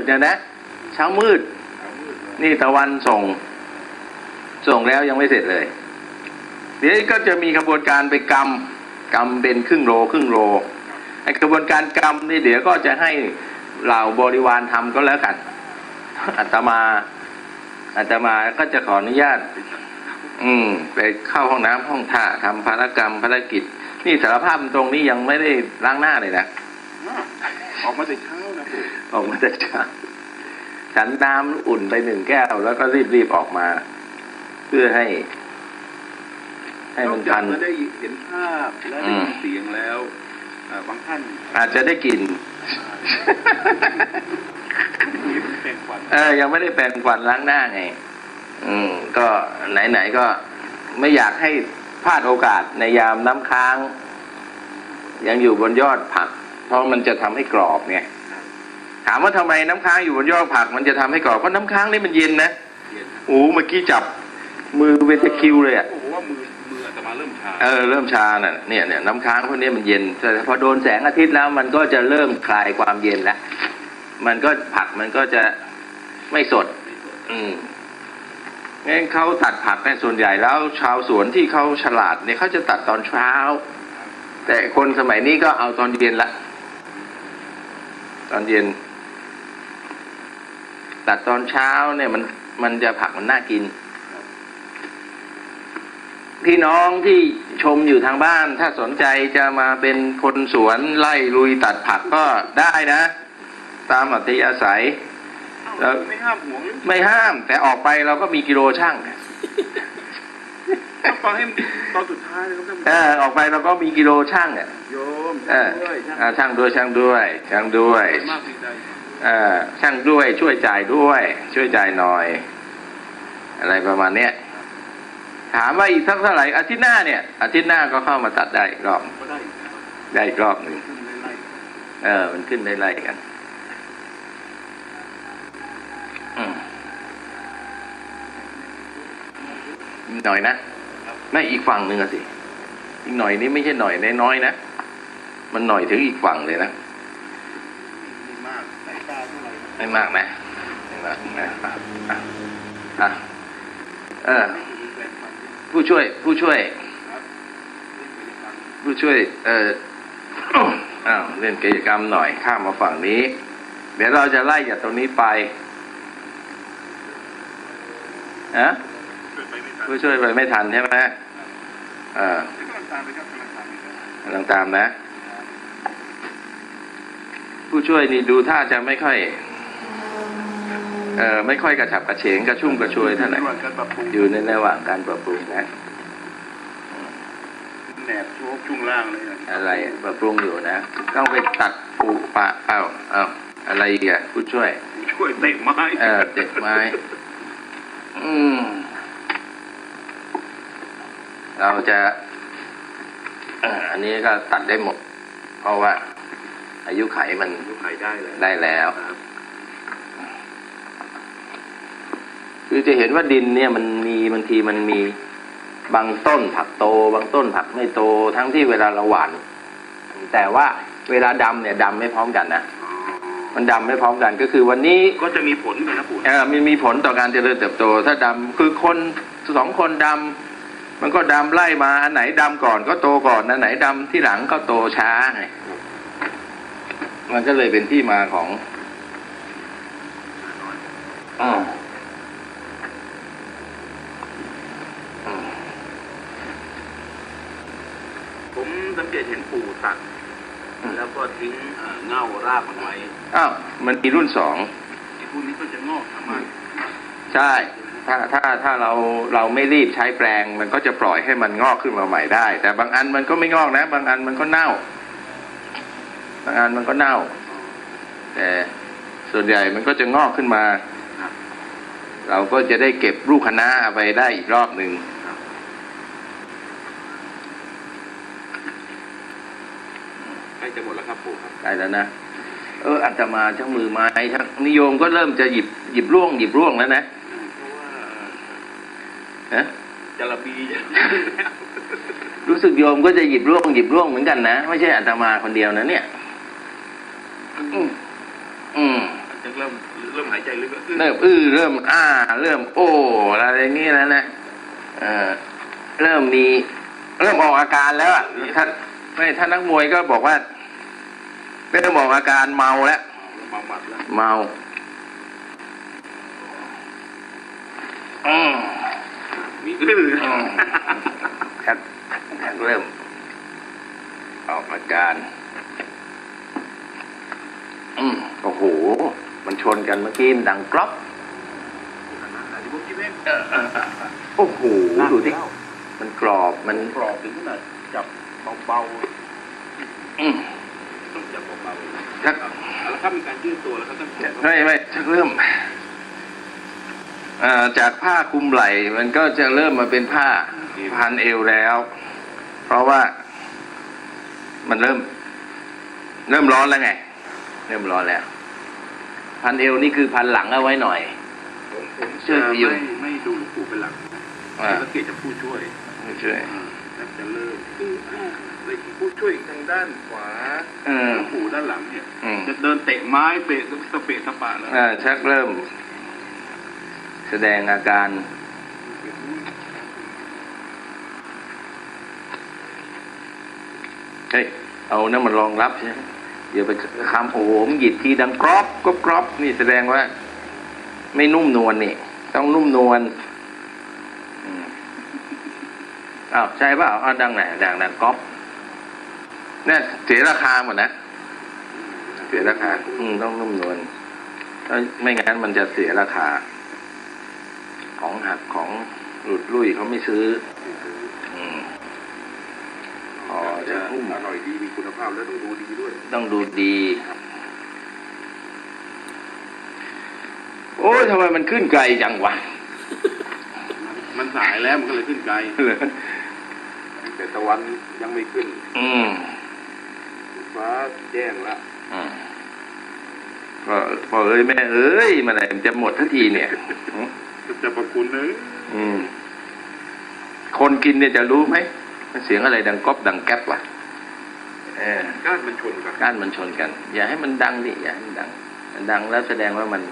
ดเนี่ยนะ เช้ามืด นี่ตะวันส่ง ส่งแล้วยังไม่เสร็จเลย เดี๋ยวก็จะมีกระบวนการไปกำกำเป็นครึ่งโลครึ่งโลไอ้กระบวนการกำนี่เดี๋ยวก็จะให้เหล่าบริวารทำก็แล้วกันอาตมาอาตมาก็จะขออนุญาต อืม ไปเข้าห้องน้ำห้องท่าทำภารกรรมภารกิจ นี่สารภาพตรงนี้ยังไม่ได้ล้างหน้าเลยนะออกมาต่เช้า ออกมาแต่เช้าฉันน้ำอุ่นไปหนึ่งแก้ว แล้วก็รีบรีบๆออกมา เพื่อให้ ให้มันทันนอกจากจะได้เห็นภาพและได้ยินเสียงแล้วอ่าบางท่าน อาจจะได้กลินมีแปลงฟันเออ ยังไม่ได้แปรงฟันล้างหน้าไง อืม ก็ไหนๆก็ไม่อยากให้พลาดโอกาสในยามน้ำค้าง ยังอยู่บนยอดผัก เพราะมันจะทำให้กรอบไง ถามว่าทำไมน้ำค้างอยู่บนยอดผักมันจะทำให้กรอบเพราะน้ำค้างนี่มันเย็นนะเย็นโอ้เมื่อกี้จับมือเป็นตะคริวเลยอะโอ้โหว่ามือมืออาตมาเริ่มชาเออเริ่มชาน่ะเนี่ยเนี่ยน้ำค้างพวกนี้มันเย็นแต่พอโดนแสงอาทิตย์แล้ว มันก็จะเริ่มคลายความเย็นแล้วมันก็ผักมันก็จะไม่สด อืมงั้นเขาตัดผักเนี่ยส่วนใหญ่แล้ว ชาวสวนที่เขาฉลาดเนี่ยเขาจะตัดตอนเช้า แต่คนสมัยนี้ก็เอาตอนเย็นละ ตอนเย็น ตัดตอนเช้าเนี่ยมันมันจะผักมันน่ากิน พี่น้องที่ชมอยู่ทางบ้าน ถ้าสนใจจะมาเป็นคนสวนไล่ลุยตัดผักก็ได้นะ ตามอัธยาศัยเอ้าไม่ห้ามห่วงหรือไม่ห้าม แต่ออกไปเราก็มีกิโลช่างต้องฟังให้ตอนสุดท้ายนะครับท่านเออออกไปเราก็มีกิโลช่างอะโยมเออด้วยอ่าช่างด้วยช่างด้วยช่างด้วย ช่างด้วยช่วยจ่ายด้วย ช่วยจ่ายหน่อย อะไรประมาณเนี้ยถามว่าอีกสักเท่าไหร่อาทิตย์หน้าเนี่ยอาทิตย์หน้าก็เข้ามาตัดได้อีกรอบได้อีกนะครับได้อีกรอบหนึ่งเออ มันขึ้นได้ไล่กันหน่อยนะไม่อีกฝั่งหนึ่งอะสิอีกหน่อยนี้ไม่ใช่หน่อยน้อยนะมันหน่อยถึงอีกฝั่งเลยนะากสายตาเท่าไหร่นะไม่มากนะไม่มากนะอะอะอะเออแปลงฟันผู้ช่วย ผู้ช่วยครับไม่ได้ฟังผู้ช่วย เอออ้าวเล่นกิจกรรมหน่อยข้ามมาฝั่งนี้ เดี๋ยวเราจะไล่จากตรงนี้ไปฮะช่วยไปไม่ทันผู้ช่วยไปไม่ทันใช่ไหมเออเดี๋ยวกำลังตามไปครับกำลังตามไปครับกำลังตามนะ ผู้ช่วยนี่ดูท่าจะไม่ค่อยเออไม่ค่อยกระฉับกระเฉงกระชุ่มกระชวยเท่าไหร่ระหว่างการปรับปรุงอยู่ในระหว่างการปรับปรุงนะแหนบโชกช่วงล่างเลยนะอะไรปรับปรุงอยู่นะ ต้องไปตัดปูปะเอ้าเอ้าอะไรอีกอะผู้ช่วย ช่วยเตะไม้เออเตะไม้ อืมเราจะเอ่ออันนี้ก็ตัดได้หมด เพราะว่า อายุไขมันดูไข่ได้เลยได้แล้วครับคือจะเห็นว่าดินเนี่ยมันมีบางทีมันมีบางต้นผักโต บางต้นผักไม่โตทั้งที่เวลาเราหว่านแต่ว่าเวลาดำเนี่ยดำไม่พร้อมกันนะอ๋อมันดำไม่พร้อมกันก็คือวันนี้ก็จะมีผลกันนะปู่เออมันมีผลต่อการเจริญเติบโต ถ้าดำคือคนสองคนดำมันก็ดำไล่มาอันไหนดำก่อนก็โตก่อนอันไหนดำที่หลังก็โตช้าไง มันก็เลยเป็นที่มาของอมอืมผมสังเกตเห็นปู่ตัดแล้วก็ทิ้งเอ่อเง่ารากมันไว้อ้าวมันมีรุ่นสองไอ้พวกนี้ก็จะงอกสามารถใช่ถ้าถ้าถ้าเราเราไม่รีบใช้แปลง มันก็จะปล่อยให้มันงอกขึ้นมาใหม่ได้ แต่บางอันมันก็ไม่งอกนะ บางอันมันก็เน่า บางอันมันก็เน่า แต่ส่วนใหญ่มันก็จะงอกขึ้นมาครับเราก็จะได้เก็บลูกคะน้าไปได้อีกรอบหนึ่งครับใกล้จะหมดแล้วครับปู่ครับได้แล้วนะเอออาตมาช่างมือไม้ช่างนิยมก็เริ่มจะหยิบหยิบร่วงหยิบร่วงแล้วนะเพราะว่าฮะจระบีจะรู้สึกโยมก็จะหยิบร่วงหยิบร่วงเหมือนกันนะ ไม่ใช่อาตมาคนเดียวนะเนี่ย อืมอืม จะ เริ่มเริ่มหายใจลึกแล้ว เริ่มอื้อเริ่มอ้า เริ่มโอ้อะไรอย่างงี้แล้วนะเออเริ่มมี เริ่มออกอาการแล้วอะท่านไม่ท่านนักมวยก็บอกว่าเริ่มออกอาการเมาแล้วมาหมัดแล้วเมาอืมมีอื้อชักชักเริ่ม ออกอาการ อืมโอ้โห มันชนกันเมื่อกี้มันดังกรอบที่พวกที่เพ่งโอ้โหดูดิมันกรอบมันกรอบถึงขนาดจับเบาอืมๆต้องจับเบาๆชักแล้วถ้ามีการยืดตัวแล้วก็ต้องจับไม่ไม่ชักเริ่มอ่าจากผ้าคลุมไหล่มันก็จะเริ่มมาเป็นผ้าพันเอวแล้ว เพราะว่ามันเริ่ม เริ่มร้อนแล้วไง เริ่มร้อนแล้ว พันเอวนี่คือพันหลังเอาไว้หน่อย ผมผมช่วยจะพยุงไม่ไม่ดูหลวงปู่เป็นหลักนะอ่าสังเกตจะผู้ช่วยไม่ช่วยแต่จะเริ่มอื้ออ่าเลยผู้ช่วยทางด้านขวาเออหลวงปู่ด้านหลังเนี่ยอืมจะเดินเตะไม้เปะสเปะสปะแล้วอ่าชักเริ่ม แสดงอาการเฮ้ยเอานั่นมันรองรับใช่ไหม เดี๋ยวไปคำโอ้โหมหยิบทีดังกรอบก็กรอบนี่แสดงว่า ไม่นุ่มนวลนี่ ต้องนุ่มนวลอ้าวใช่ป่าอ้าวดังไหนดังดังกรอบเนี่ยเสียราคาหมดนะ เสียราคา อืมต้องนุ่มนวลถ้าไม่งั้นมันจะเสียราคา ของหักของหลุดลุ่ยเขาไม่ซื้อ นุ่มอร่อยดีมีคุณภาพแล้วต้องดูดีด้วย ต้องดูดี โอ้ยทำไมมันขึ้นไกลจังวะ มันสายแล้วมันก็เลยขึ้นไกลแต่ตะวันยังไม่ขึ้น อืมฟ้าแจ้งละอืมพอพอเอ้ยแม่เอ้ยเมาไหนมันจะหมดทันทีเนี่ยอืมจะประคุณเนอะอืมคนกินเนี่ยจะรู้ไหมมันเสียงอะไรดังก๊อบดังแก๊บวะ เออก้านมันชนกันก้านมันชนกัน อย่าให้มันดังดิอย่าให้มันดัง มันดังแล้วแสดงว่ามัน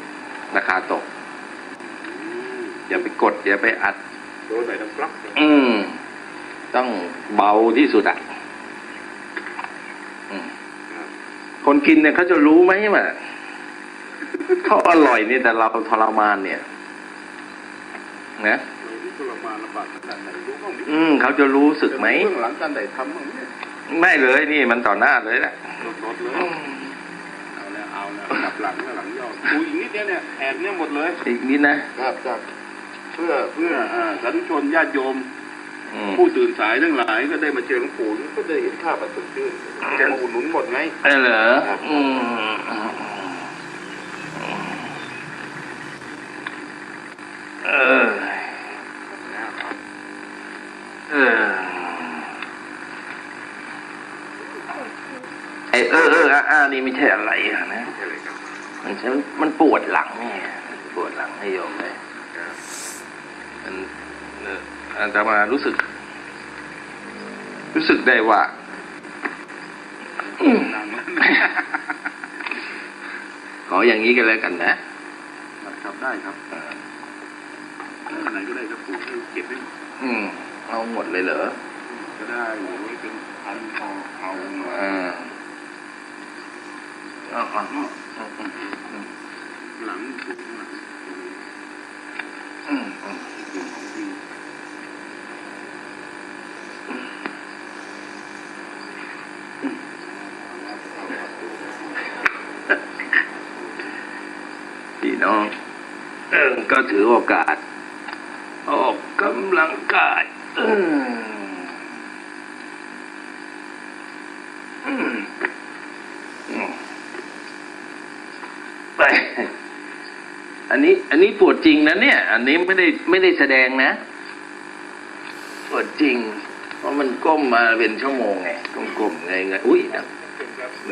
ราคาตก อย่าไปกด อย่าไปอัดโดนไหนต้องกลักอืม ต้องเบาที่สุดอะอืมคนกินเนี่ยเขาจะรู้ไหมว่าเขาอร่อยนี่แต่เราทรมานเนี่ยนะที่ทรมานลำบากขนาดไหนรู้บ้างไหมอืมเขาจะรู้สึกไหมเบื้องหลังการไหนทำบ้างเนี่ย ไม่เลยนี่มันต่อหน้าเลยแหละรถๆเลยเอาแล้วเอาแล้วกลับหลังแล้วหลังย่อดูอีกนิดเดียวเนี่ยแอบเนี่ยหมดเลยอีกนิดนะครับครับเพื่อเพื่ออ่าสาธุชนญาติโยม อืมผู้ตื่นสายทั้งหลายก็ได้มาเจอหลวงปู่ก็ได้เห็นภาพแบบสดชื่นจะมาอุดหนุนหมดไง เออเหรออืมเออ เออ ไอ เออเอออะอ่านี่ไม่ใช่อะไรอะนะมันใช่มันปวดหลังไงปวดหลังให้โยมเลยมันเอออาตมารู้สึก รู้สึกได้ว่าดังแล้วขออย่างนี้กันแล้วกันนะครับได้ครับเอออันไหนก็ได้ครับปู่เก็บไว้อืมเอาหมดเลยเหรอก็ได้หรือว่าเป็นพันพอเอามาอ่าเอาเอาเอาเอา หลังถูกหลังอืมอืมพี่น้องก็ถือโอกาส ออกกำลังกายเอออืมอืมไป อั นนี้ อันนี้ปวดจริงนะเนี่ย อันนี้ไม่ได้ไม่ได้แสดงนะปวดจริง เพราะมันก้มมาเป็นชั่วโมงไงก้มๆไงไงอุ้ยดัง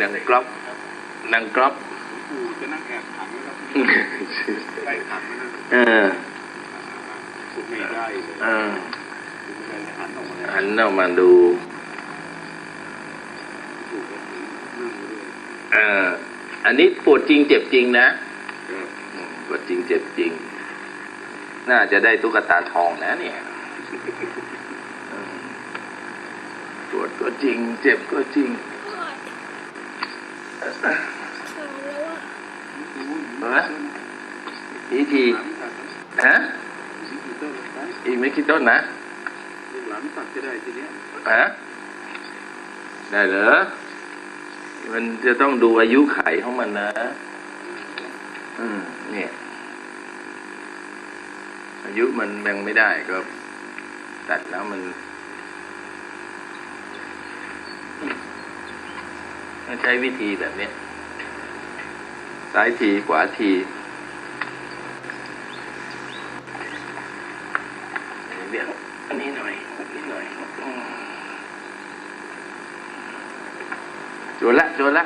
ดังกรอบดังกรอบปู่จะนั่งแอบขังนะครับได้ขังนะเออพูดไม่ได้เลยเออหันออกมาแล้วหันออกมาดูปู่ก็นั่งเรื่อยเอออันนี้ปวดจริงเจ็บจริงนะคครับอืม ปวดจริงเจ็บจริง น่าจะได้ตุ๊กตาทองนะเนี่ยอืมปวดก็จริง เจ็บก็จริงขาดแล้วอะเอออีกทีฮะอีกไม่กี่ต้นนะหลังตัดจะได้ทีเนี้ยฮะได้เหรอ มันจะต้องดูอายุไขของมันนะอืม เนี่ย อายุมันยังไม่ได้ก็ตัดแล้วมันใช้วิธีแบบนี้ซ้ายทีขวาทีเดี๋ยวอันนี้หน่อยอันนี้หน่อยอืมโจรละโจรละ